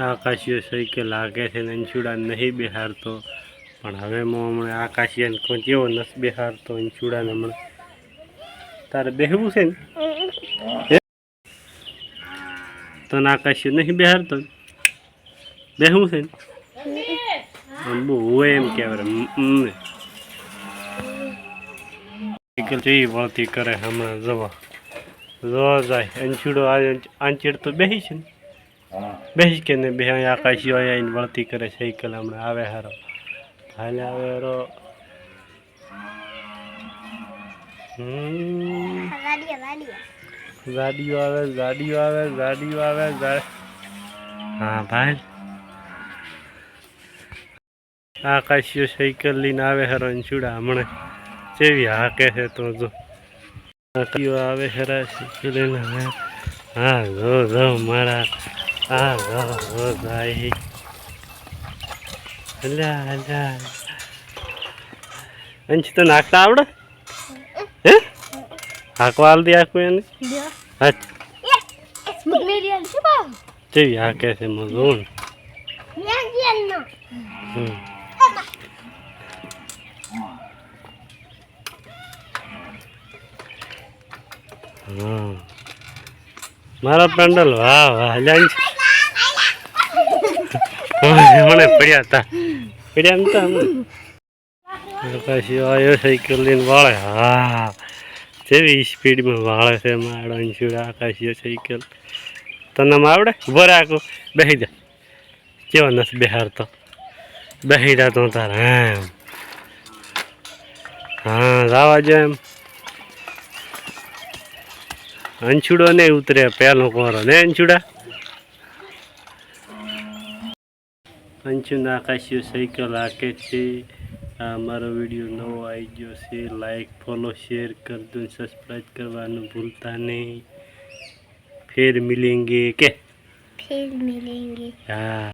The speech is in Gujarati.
આકાશીય સાયકલ લાગે છે ને અંશુડા નહીં બેહારતો. પણ હવે હું હમણાં આકાશીયાને કોઈ કેવો નસ બેહારતો અંશુડાને હમણાં. તારે બેહવું છે ને? તને આકાશીય નહીં બેહારતો? બેહવું છે ને? બહુ હોય એમ કહેવાય. સાયકલ જેવી વળતી કરે હમણાં. જવા. જવા જાય. અંશુડો આંચીડ તો બેહી છે ને? બેસી કે ને બે અહીંયા આકાશી અહીંયા આવીને વળતી કરે સાયકલ હમણાં. આવે હારો. હાલે આવે હારો. ગાડીઓ આવે ગાડીઓ આવે ગાડીઓ આવે હા, ભાઈ. આકાશીઓ સાયકલ લઈને આવે હારો ચૂડા હમણાં. ચેવી હાકે છે તો જો. આવે હરા સાયકલ લઈને હા, જો જો, મારા જો જાય અલ્યા અલ્યા અંશ તો નાખતા આવડે હે હાકવા હાલ દે આખું એને જેવી હાકે છે મજૂન મારા પેન્ડલ વાહ વાહ જાણ મને પડ્યા હતા પડ્યા નતા પછી આવ્યો સાયકલ લઈને વાળે. હા જેવી સ્પીડમાં વાળે છે મારો અંશુડા આકાશીઓ સાયકલ તને આવડે? ઊભો રાખો બેસી જા. કેવો નથી બેહારતો બેસી જા તો તાર એમ. હા જવા જો એમ. અંશુડો ને ઉતરે પેલો કોરો. ને અંશુડા અંશુ નાકાશ્યુ સાયકલ આકે છે. આ મારો વીડિયો નવો આવી ગયો છે. લાઈક ફોલો શેર કરી દો સબસ્ક્રાઈબ કરવાનું ભૂલતા નહીં. ફેર મિલેંગે કે? ફેર મિલેંગે. હા.